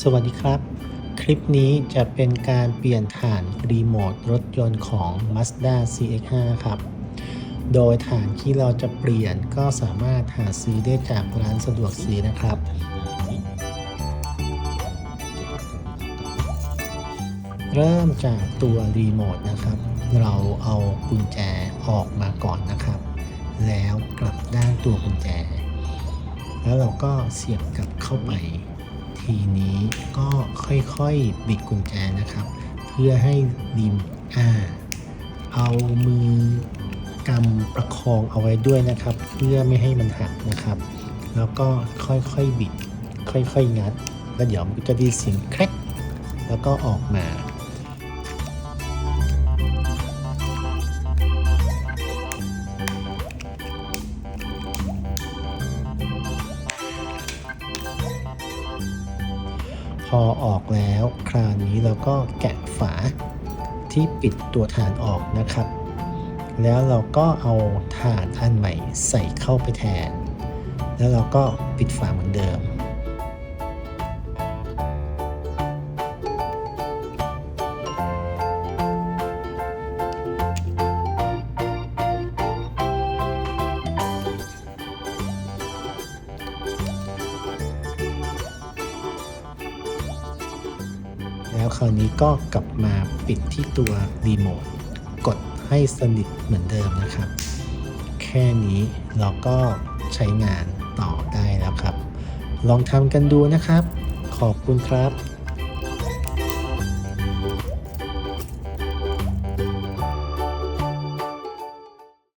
สวัสดีครับ คลิปนี้จะเป็นการเปลี่ยนฐานรีโมทรถยนต์ของ Mazda CX-5 ครับ โดยฐานที่เราจะเปลี่ยนก็สามารถหาซื้อได้จากร้านสะดวกซื้อนะครับ เริ่มจากตัวรีโมทนะครับ เราเอากุญแจออกมาก่อนนะครับ แล้วกลับด้านตัวกุญแจ แล้วเราก็เสียบกลับเข้าไป ทีนี้ก็ค่อยๆ บิดกุญแจนะครับ เพื่อให้ริมอ่าเอามือกำประคองเอาไว้ด้วยนะครับ เพื่อไม่ให้มันหักนะครับ แล้วก็ค่อยๆบิด ค่อยๆงัด แล้วเดี๋ยวมันก็จะได้เสียงแครกแล้วก็ออกมา พอออกแล้วคราวนี้เราก็แกะฝาที่ปิดตัวฐานออกนะครับ แล้วเราก็เอาฐานอันใหม่ใส่เข้าไปแทน แล้วเราก็ปิดฝาเหมือนเดิม แล้วคราวนี้ก็กลับมาปิดที่ตัวรีโมทกดให้สนิทเหมือนเดิมนะครับ แค่นี้เราก็ใช้งานต่อได้แล้วครับ ลองทำกันดูนะครับ ขอบคุณครับ